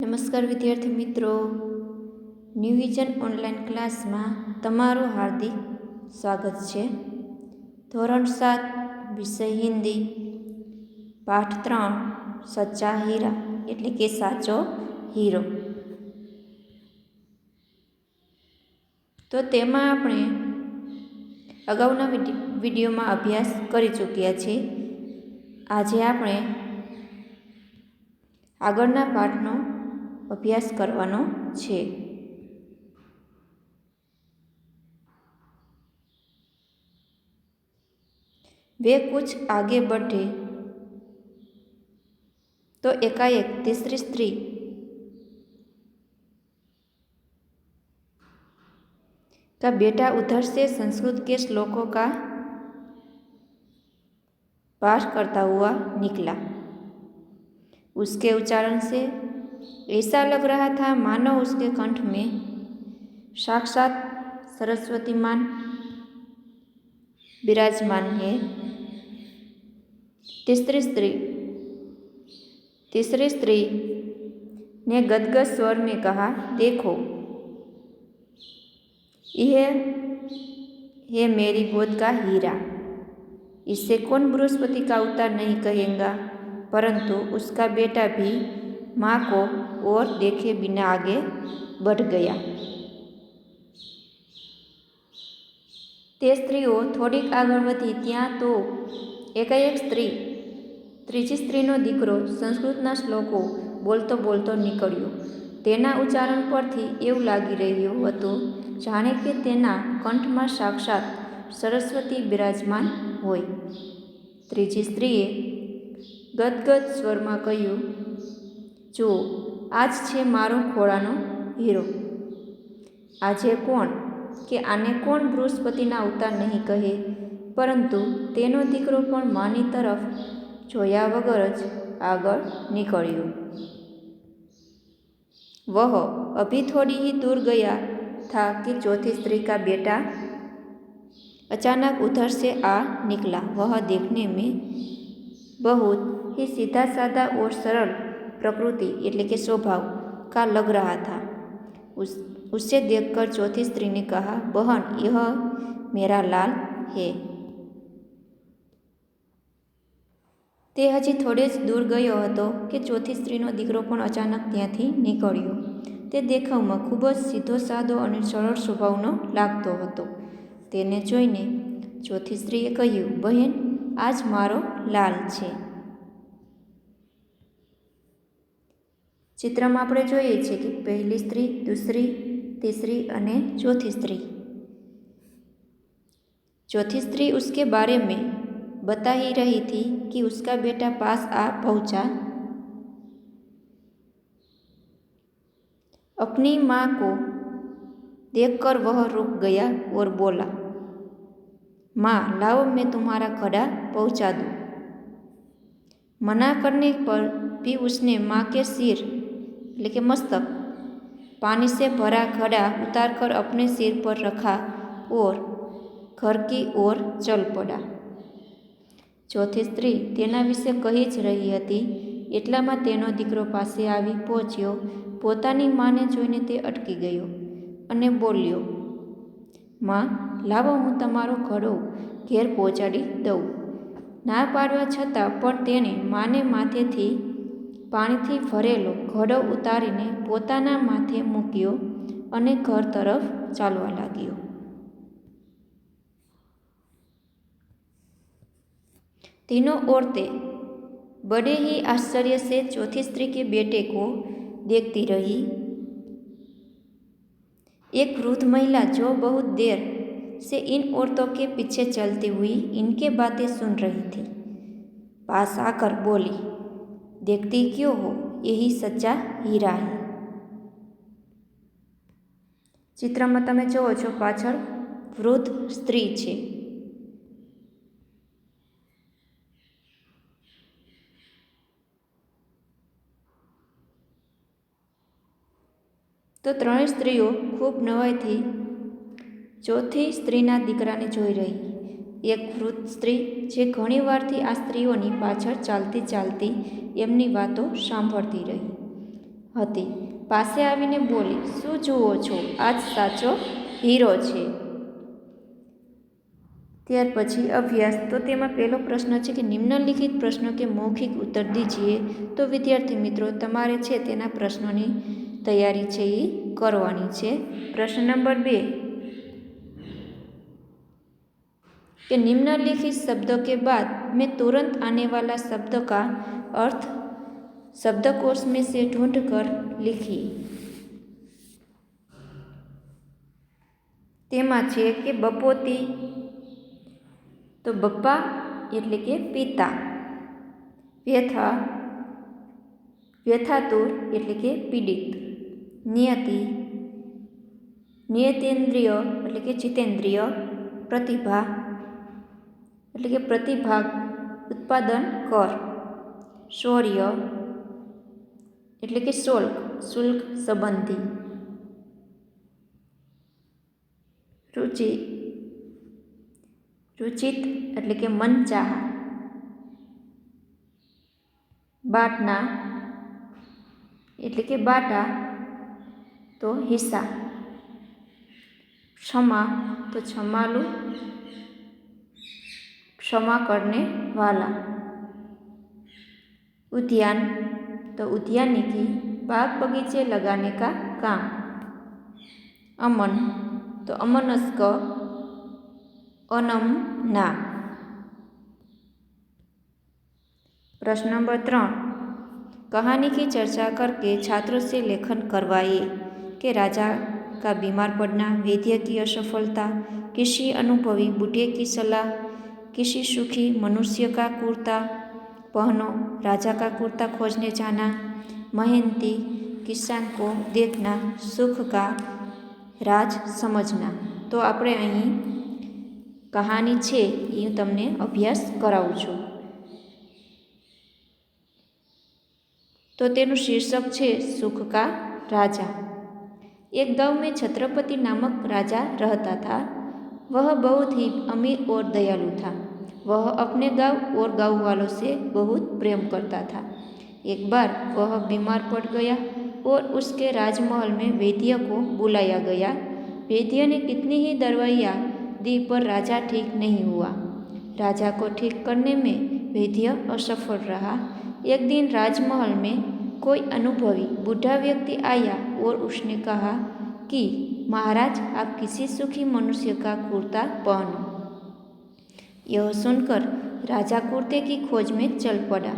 નમસ્કાર વિદ્યાર્થી મિત્રો. ન્યૂ વિઝન ઓનલાઈન ક્લાસમાં તમારું હાર્દિક સ્વાગત છે. ધોરણ સાત, વિષય હિન્દી. પાઠ ત્રણ, સચ્ચા હીરા, એટલે કે સાચો હીરો. તો તેમાં આપણે અગાઉના વિડી, વિડીયોમાં અભ્યાસ કરી ચૂક્યા છીએ. આજે આપણે આગળના પાઠનો અભ્યાસ કરવાનો છે वे कुछ आगे बढ़े तो एकाएक तीसरी स्त्री का बेटा उधर से संस्कृत के श्लोकों का पाठ करता हुआ निकला उसके उच्चारण से ऐसा लग रहा था मानो उसके कंठ में साक्षात सरस्वती मान विराजमान है। तीसरी स्त्री तीसरी स्त्री ने गदगद स्वर में कहा, देखो, यह है मेरी गोद का हीरा। इससे कौन बृहस्पति का अवतार नहीं कहेगा, परंतु उसका बेटा भी माँ को और देखे बिना आगे बढ़ गया તે સ્ત્રીઓ થોડીક આગળ વધી ત્યાં તો એકાએક સ્ત્રી ત્રીજી સ્ત્રીનો દીકરો સંસ્કૃતના શ્લોકો બોલતો બોલતો નીકળ્યો તેના ઉચ્ચારણ પરથી એવું લાગી રહ્યું હતું જાણે કે તેના કંઠમાં સાક્ષાત સરસ્વતી બિરાજમાન હોય ત્રીજી સ્ત્રીએ ગદગદ સ્વરમાં કહ્યું જુઓ આજ છે મારો ખોળાનો હીરો આજે કોણ કે આને કોણ બૃહસ્પતિના અવતાર નહીં કહે પરંતુ તેનો દીકરો પણ માની તરફ જોયા વગર જ આગળ નીકળ્યો वह अभी थोड़ी ही दूर गया था कि चौथी स्त्री का बेटा अचानक उधर से आ निकला वह देखने में बहुत ही सीधा साधा और सरल प्रकृति એટલે કે स्वभाव का लग रहा था उस उससे देखकर चौथी स्त्री ने कहा बहन यह मेरा लाल है તે હજી થોડે જ દૂર ગયો હતો કે ચોથી સ્ત્રીનો દીકરો પણ અચાનક ત્યાંથી નીકળ્યો તે દેખાવમાં ખૂબ જ સીધો સાદો અને સરળ સ્વભાવનો લાગતો હતો તેને જોઈને ચોથી સ્ત્રીએ કહ્યું બહેન આજ મારો લાલ છે ચિત્રમાં આપણે જોઈએ છીએ કે પહેલી સ્ત્રી દૂસરી तीसरी અને चौथी स्त्री चौथी स्त्री उसके बारे में बता ही रही थी कि उसका बेटा पास आ पहुंचा अपनी माँ को देखकर वह रुक गया और बोला माँ लाओ मैं तुम्हारा खड़ा पहुंचा दूँ मना करने पर भी उसने माँ के सिर लेके मस्तक पानी से भरा घड़ा उतारकर अपने सिर पर रखा और घर की ओर चल पड़ा ચોથી સ્ત્રી તેના વિશે કહી જ રહી હતી એટલામાં તેનો દીકરો પાસે આવી પહોંચ્યો પોતાની માને જોઈને તે અટકી ગયો અને બોલ્યો માં લાવો હું તમારો ઘડો ઘેર પહોંચાડી દઉં ના પાડવા છતાં પણ તેણે માને માથેથી પાણીથી ભરેલો ઘડો ઉતારીને પોતાના માથે મૂક્યો અને ઘર તરફ ચાલવા લાગ્યો तीनों औरतें बड़े ही आश्चर्य से चौथी स्त्री के बेटे को देखती रही एक वृद्ध महिला जो बहुत देर से इन औरतों के पीछे चलती हुई इनके बातें सुन रही थी पास आकर बोली देखती क्यों हो यही सच्चा હીરા હે ચિત્રમાં તમે જુઓ છો પાછળ વૃદ્ધ સ્ત્રી છે તો ત્રણેય સ્ત્રીઓ ખૂબ નવાઈથી ચોથી સ્ત્રીના દીકરાને જોઈ રહી એક વૃદ્ધ સ્ત્રી જે ઘણીવારથી આ સ્ત્રીઓની પાછળ ચાલતી ચાલતી એમની વાતો સાંભળતી રહી. હતી. પાસે આવીને બોલી, શું જુઓ છો? આજ સાચો હીરો છે. ત્યાર પછી અભ્યાસ, તો તેમાં પહેલો પ્રશ્ન છે કે નિમ્નલિખિત પ્રશ્નો કે મૌખિક ઉત્તર દીજીએ તો વિદ્યાર્થી મિત્રો, તમારે છે તેના પ્રશ્નોની તૈયારી છે એ કરવાની છે. પ્રશ્ન નંબર બે कि निम्नलिखित शब्दों के बाद मैं तुरंत आने वाला शब्द का अर्थ शब्दकोश में से ढूंढ कर लिखी તેમાં છે કે બપોતી તો બપ્પા એટલે કે પિતા વ્યથા વ્યથાતુર એટલે કે પીડિત નિયતિ નિયતેન્દ્રિય એટલે કે જીતેન્દ્રિય પ્રતિભા એટલે કે પ્રતિભાગ ઉત્પાદન કર શૌર્ય એટલે કે શુલ્ક શુલ્ક સંબંધી રુચિ રુચિત એટલે કે મનચાહ બાટના એટલે કે બાટા તો હિસ્સા ક્ષમા તો ક્ષમાલું क्षमा करने वाला। उद्यान। तो उद्यानिकी बाग बगीचे लगाने का काम। अमन। तो अमनस्क। अनम ना। प्रश्न नंबर त्रण। कहानी की चर्चा करके छात्रों से लेखन करवाइए कि राजा का बीमार पड़ना, वैद्य की असफलता किसी अनुभवी बूढ़े की सलाह किसी सुखी मनुष्य का कुर्ता पहनो राजा का कुर्ता खोजने जाना मेहनती किसान को देखना सुख का રાજ સમજના તો આપણે અહીં કહાની છે એ હું તમને અભ્યાસ કરાવું છું તો તેનું શીર્ષક છે સુખ કા રાજા एक गांव में छत्रपति नामक राजा रहता था वह बहुत ही अमीर और दयालु था वह अपने गाँव और गाँव वालों से बहुत प्रेम करता था। एक बार वह बीमार पड़ गया और उसके राजमहल में वैद्य को बुलाया गया। वैद्य ने कितनी ही दवाइयाँ दी पर राजा ठीक नहीं हुआ। राजा को ठीक करने में वैद्य असफल रहा। एक दिन राजमहल में कोई अनुभवी बूढ़ा व्यक्ति आया और उसने कहा कि, महाराज, आप किसी सुखी मनुष्य का कुर्ता पहनो। यह सुनकर राजा कुर्ते की खोज में चल पड़ा।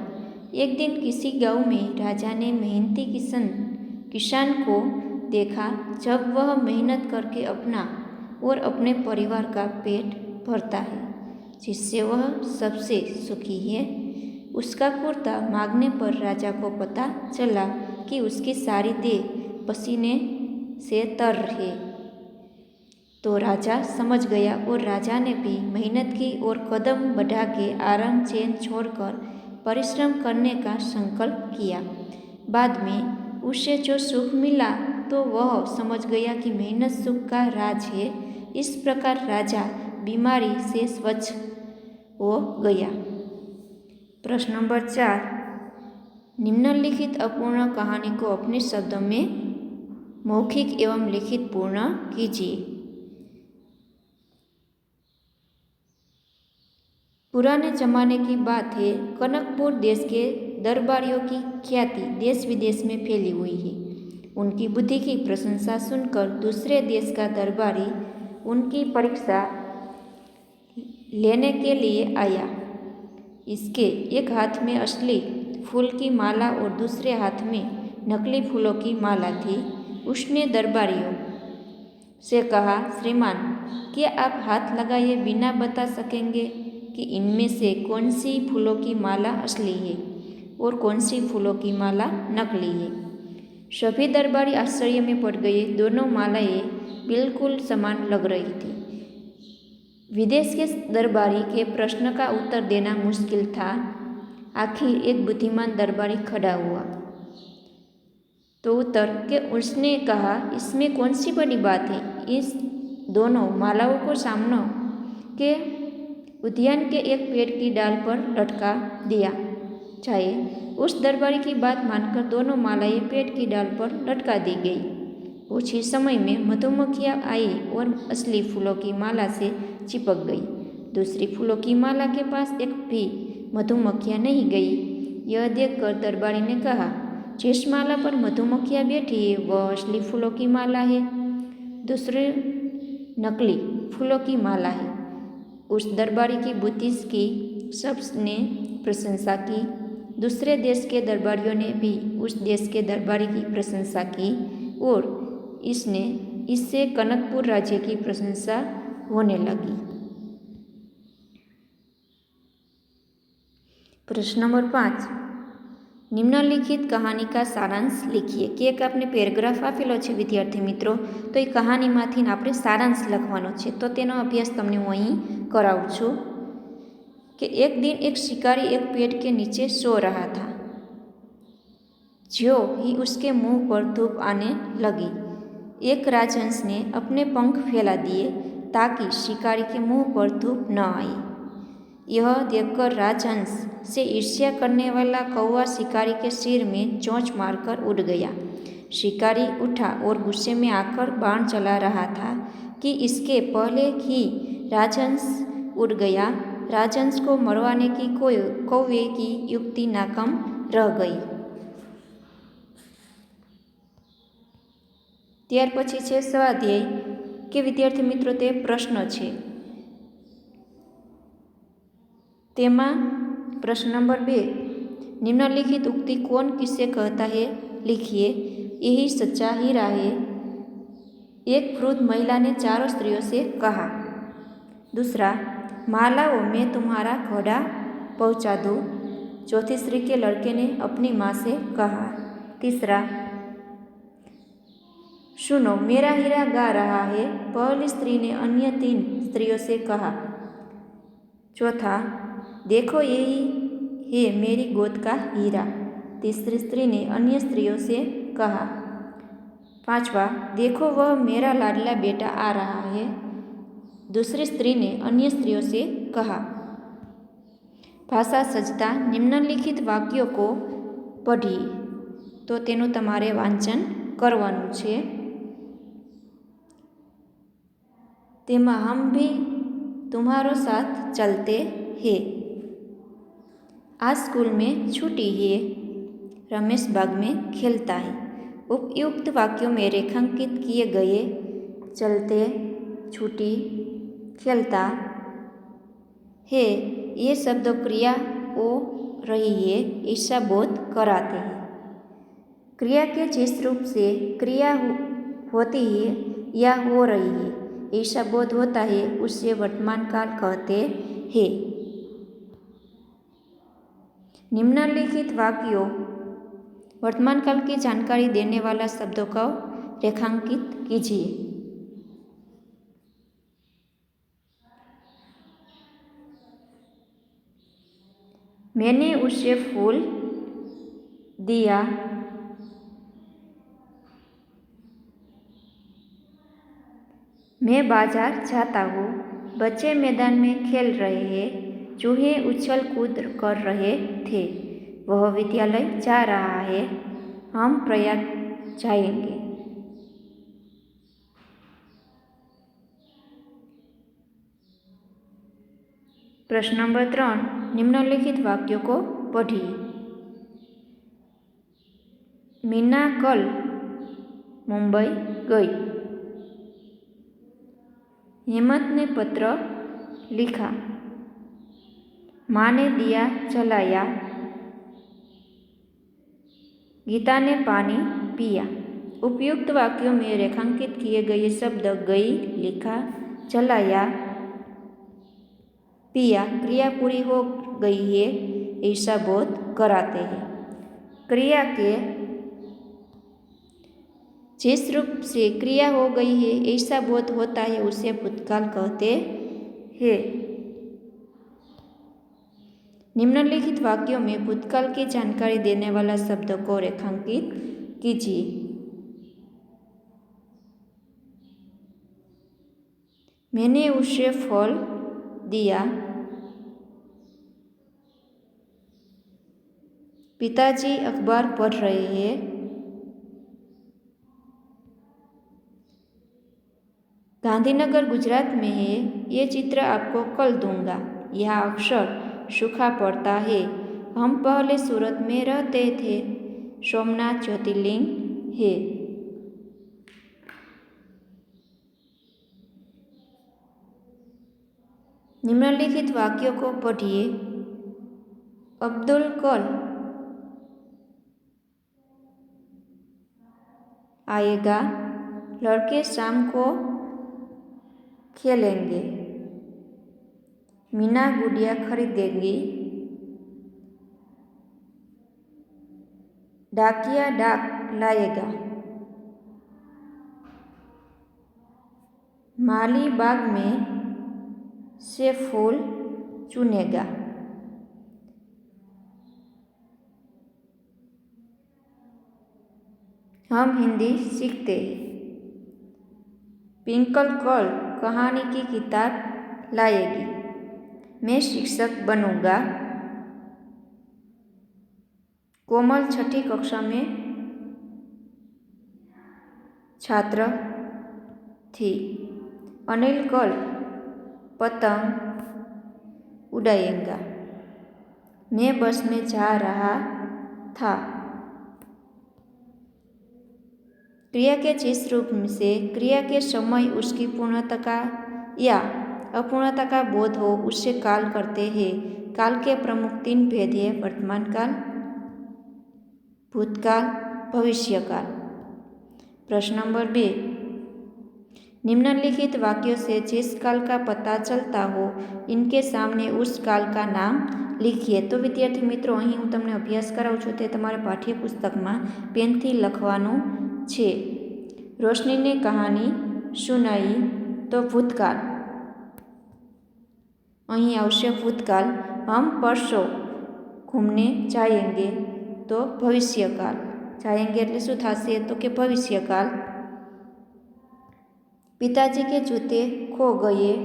एक दिन किसी गाँव में राजा ने मेहनती किसान किसान को देखा, जब वह मेहनत करके अपना और अपने परिवार का पेट भरता है, जिससे वह सबसे सुखी है। उसका कुर्ता मांगने पर राजा को पता चला कि उसकी सारी देह पसीने से तर है। तो राजा समझ गया और राजा ने भी मेहनत की और कदम बढ़ा के आराम चैन छोड़कर परिश्रम करने का संकल्प किया। बाद में उसे जो सुख मिला तो वह समझ गया कि मेहनत सुख का राज है। इस प्रकार राजा बीमारी से स्वच्छ हो गया। प्रश्न नंबर चार। निम्नलिखित अपूर्ण कहानी को अपने शब्दों में मौखिक एवं लिखित पूर्ण कीजिए। पुराने जमाने की बात है, कनकपुर देश के दरबारियों की ख्याति देश विदेश में फैली हुई है। उनकी बुद्धि की प्रशंसा सुनकर दूसरे देश का दरबारी उनकी परीक्षा लेने के लिए आया। इसके एक हाथ में असली फूल की माला और दूसरे हाथ में नकली फूलों की माला थी। उसने दरबारियों से कहा, श्रीमान, क्या आप हाथ लगाए बिना बता सकेंगे? कि इनमें से कौन सी फूलों की माला असली है और कौन सी फूलों की माला नकली है। सभी दरबारी आश्चर्य में पड़ गए। दोनों मालाएँ बिल्कुल समान लग रही थी। विदेश के दरबारी के प्रश्न का उत्तर देना मुश्किल था। आखिर एक बुद्धिमान दरबारी खड़ा हुआ। तो उत्तर के उसने कहा, इसमें कौन सी बड़ी बात है? इस दोनों मालाओं को सामने के उद्यान के एक पेड़ की डाल पर लटका दिया। जाए उस दरबारी की बात मानकर दोनों मालाएँ पेट की डाल पर लटका दी गई। ही समय में मधुमक्खियाँ आई और असली फूलों की माला से चिपक गई। दूसरी फूलों की माला के पास एक भी मधुमक्खियाँ नहीं गई। यह देखकर दरबारी ने कहा, जिस माला पर मधुमक्खियाँ बैठी है वह असली फूलों की माला है। दूसरे नकली फूलों की माला है। उस दरबारी की बुद्धि की सबने प्रशंसा की। दूसरे देश के दरबारियों ने भी उस देश के दरबारी की प्रशंसा की और इसने, इससे कनकपुर राज्य की प्रशंसा होने लगी। प्रश्न नंबर पाँच। નિમ્નલિખિત કહાની કા સારાંશ લીખીએ. કે એક આપણે પેરેગ્રાફ આપેલો છે, વિદ્યાર્થી મિત્રો, તો એ કહાનીમાંથી આપણે સારાંશ લખવાનો છે. તો તેનો અભ્યાસ તમને હું અહીં કરાવું છું. કે એક દિન એક શિકારી એક પેટ કે નીચે સો રહ્યા હતા. જો હી ઉસકે મુંહ પર ધૂપ આને લગી. એક રાજહંસને અપને પંખ ફેલા દીએ, તાકી શિકારી કે મુંહ પર ધૂપ ન આવી यह देखकर राजहंस से ईर्ष्या करने वाला कौवा शिकारी के सिर में चोंच मारकर उड़ गया शिकारी उठा और गुस्से में आकर बाण चला रहा था कि इसके पहले ही राजहंस उड़ गया राजहंस को मरवाने की कोई कौवे की युक्ति नाकाम रह गई ત્યાર પછી છે સ્વાધ્યાય કે વિદ્યાર્થી મિત્રો તે પ્રશ્ન છે तेमा प्रश्न नंबर बे निम्नलिखित उक्ति कौन किसे कहता है लिखिए यही सच्चा हीरा है एक वृद्ध महिला ने चारों स्त्रियों से कहा दूसरा मालाओं में तुम्हारा घोड़ा पहुँचा दो चौथी स्त्री के लड़के ने अपनी माँ से कहा तीसरा सुनो मेरा हीरा गा रहा है पहली स्त्री ने अन्य तीन स्त्रियों से कहा चौथा देखो यही है मेरी गोद का हीरा तीसरी स्त्री ने अन्य स्त्रियों से कहा पांचवा देखो वह मेरा लाडला बेटा आ रहा है दूसरी स्त्री ने अन्य स्त्रियों से कहा ભાષા સજતા નિમ્નલિખિત વાક્યો કો પઢીએ તો તેનું તમારે વાંચન કરવાનું છે તેમાં હમ ભી तुम्हारो साथ चलते हैं आज स्कूल में छुट्टी है रमेश बाग में खेलता है। उपयुक्त वाक्यों में रेखांकित किए गए चलते छुट्टी खेलता है। ये शब्द क्रिया हो रही है ऐसा बोध कराते हैं। क्रिया के जिस रूप से क्रिया हो, होती है या हो रही है ऐसा बोध होता है उसे वर्तमान काल कहते हैं। निम्नलिखित वाक्यों वर्तमान काल की जानकारी देने वाला शब्दों का रेखांकित कीजिए। मैंने उसे फूल दिया। मैं बाज़ार जाता हूँ। बच्चे मैदान में खेल रहे हैं। चूहे उछल कूद कर रहे थे वह विद्यालय जा रहा है हम प्रयाग जाएंगे प्रश्न नंबर ત્રણ निम्नलिखित वाक्यों को पढ़िए मीना कल मुंबई गई हेमंत ने पत्र लिखा माँ ने दिया जलाया गीता ने पानी पिया। उपयुक्त वाक्यों में रेखांकित किए गए शब्द गई, लिखा, चलाया, पिया, क्रिया पूरी हो गई है ऐसा बोध कराते हैं। क्रिया के जिस रूप से क्रिया हो गई है ऐसा बोध होता है, उसे भूतकाल कहते हैं। निम्नलिखित वाक्यों में भूतकाल की जानकारी देने वाला शब्द को रेखांकित कीजिए। मैंने उसे फल दिया। पिताजी अखबार पढ़ रहे हैं। गांधीनगर, गुजरात में है। ये चित्र आपको कल दूँगा। यह अक्षर सूखा पड़ता है। हम पहले सूरत में रहते थे। सोमनाथ ज्योतिर्लिंग है। निम्नलिखित वाक्यों को पढ़िए। अब्दुल कल आएगा। लड़के शाम को खेलेंगे। मीना गुड़िया खरीदेगी। डाकिया डाक लाएगा। माली बाग में से फूल चुनेगा। हम हिंदी सीखते पिंकल कल कहानी की किताब लाएगी। मैं शिक्षक बनूँगा। कोमल छठी कक्षा में छात्र थी। अनिल कल पतंग उड़ाएगा। मैं बस में जा रहा था। क्रिया के जिस रूप से, क्रिया के समय उसकी पूर्णता या अपूर्णता का बोध हो उससे काल करते हैं काल के प्रमुख तीन भेद है वर्तमान काल भूतकाल भविष्य काल प्रश्न नंबर बे निम्नलिखित वाक्यों से जिस काल का पता चलता हो इनके सामने उस काल का नाम લીખીએ તો વિદ્યાર્થી મિત્રો અહીં હું તમને અભ્યાસ કરાવું છું તે તમારે પાઠ્યપુસ્તકમાં પેનથી લખવાનું છે રોશનીને કહાની સુનાઈ તો ભૂતકાળ અહીં આવશે ભૂતકાળ હમ પરસો ઘૂમને જાયેંગે તો ભવિષ્યકાળ જાયેંગે એટલે શું થશે તો કે ભવિષ્યકાળ પિતાજી કે જૂતે ખો ગયે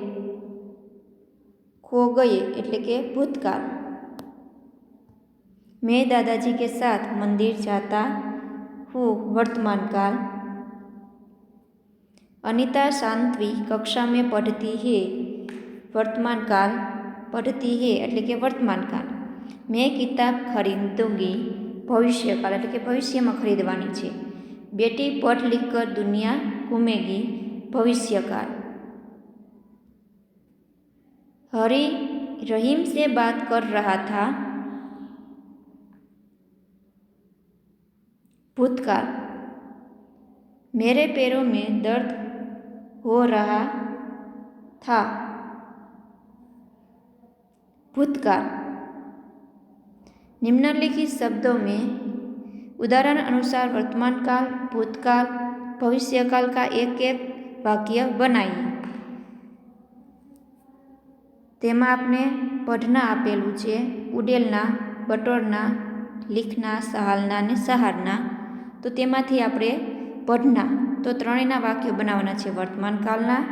ખો ગયે એટલે કે ભૂતકાળ मैं दादाजी के साथ मंदिर जाता हूँ वर्तमान काल अनीता शांतवी कक्षा में पढ़ती है वर्तमान काल पढ़ती है, एट्ले कि वर्तमान काल मैं किताब खरीदूँगी भविष्य काल एट के भविष्य में खरीदवा बेटी पढ़ लिख कर दुनिया घूमेगी भविष्य काल हरी रहीम से बात कर रहा था भूतकाल। मेरे पैरों में दर्द हो रहा था। भूतकाल निम्नलिखित शब्दों में उदाहरण अनुसार वर्तमान काल भूतकाल भविष्यकाल का एक एक वाक्य बनाइए તેમાં આપણે પઢના આપેલું છે ઉડેલના બટોરના લીખના સહાલના અને સહારના તો તેમાંથી આપણે પઢના તો ત્રણેયના વાક્યો બનાવવાના છે વર્તમાન કાળના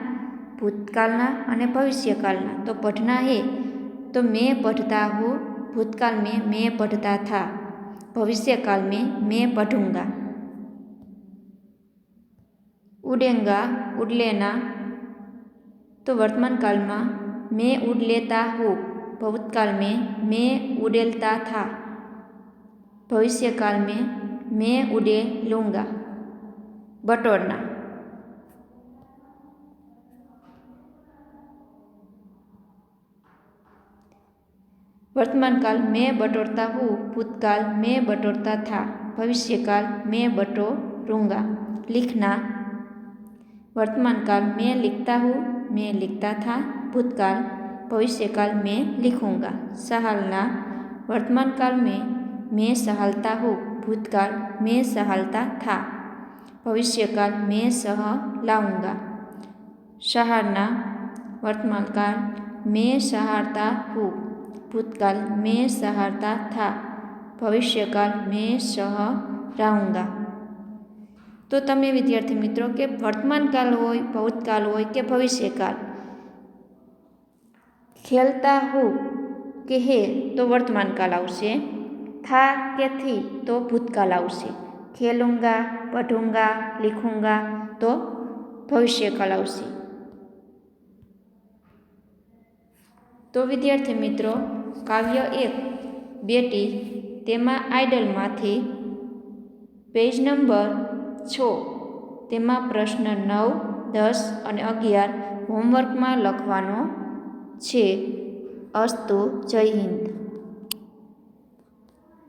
ભૂતકાળના અને ભવિષ્યકાળના તો પઢના હે તો मैं पढ़ता हूँ, भूतकाल में मैं पढ़ता था, भविष्यकाल में मैं पढ़ूँगा। उड़ेगा उड़लेना तो वर्तमान काल में मैं उड़ लेता हूँ भूतकाल में मैं उड़ेलता था, भविष्यकाल में मैं उड़े लूँगा। बटोरना। वर्तमान काल मैं बटोरता हूँ, भूतकाल मैं बटोरता था, भविष्यकाल मैं बटोरूँगा। लिखना। वर्तमान काल मैं लिखता हूँ, मैं लिखता था, भूतकाल भविष्यकाल में लिखूँगा। सहलना। वर्तमान काल में मैं सहलता हूँ, भूतकाल में सहलता था, भविष्यकाल में सह लाऊँगा सहारना। वर्तमान काल मैं सहारता हूँ। भूतकाल में सहारता था भविष्यकाल में सह रहूँगा તો તમે વિદ્યાર્થી મિત્રો કે વર્તમાન કાળ હોય ભૂતકાળ હોય કે ભવિષ્યકાળ ખેલતા હું કે હે તો વર્તમાન કાળ આવશે થા કે થી તો ભૂતકાળ આવશે ખેલુંગા પઢુંગા લીખુંગા તો ભવિષ્યકાળ આવશે તો વિદ્યાર્થી મિત્રો, કાવ્ય એક. બેટી, તેમાં આઇડલમાંથી પેજ નંબર છ. તેમાં પ્રશ્ન નવ, દસ અને અગિયાર હોમવર્કમાં લખવાનો છે. અસ્તુ જય હિન્દ.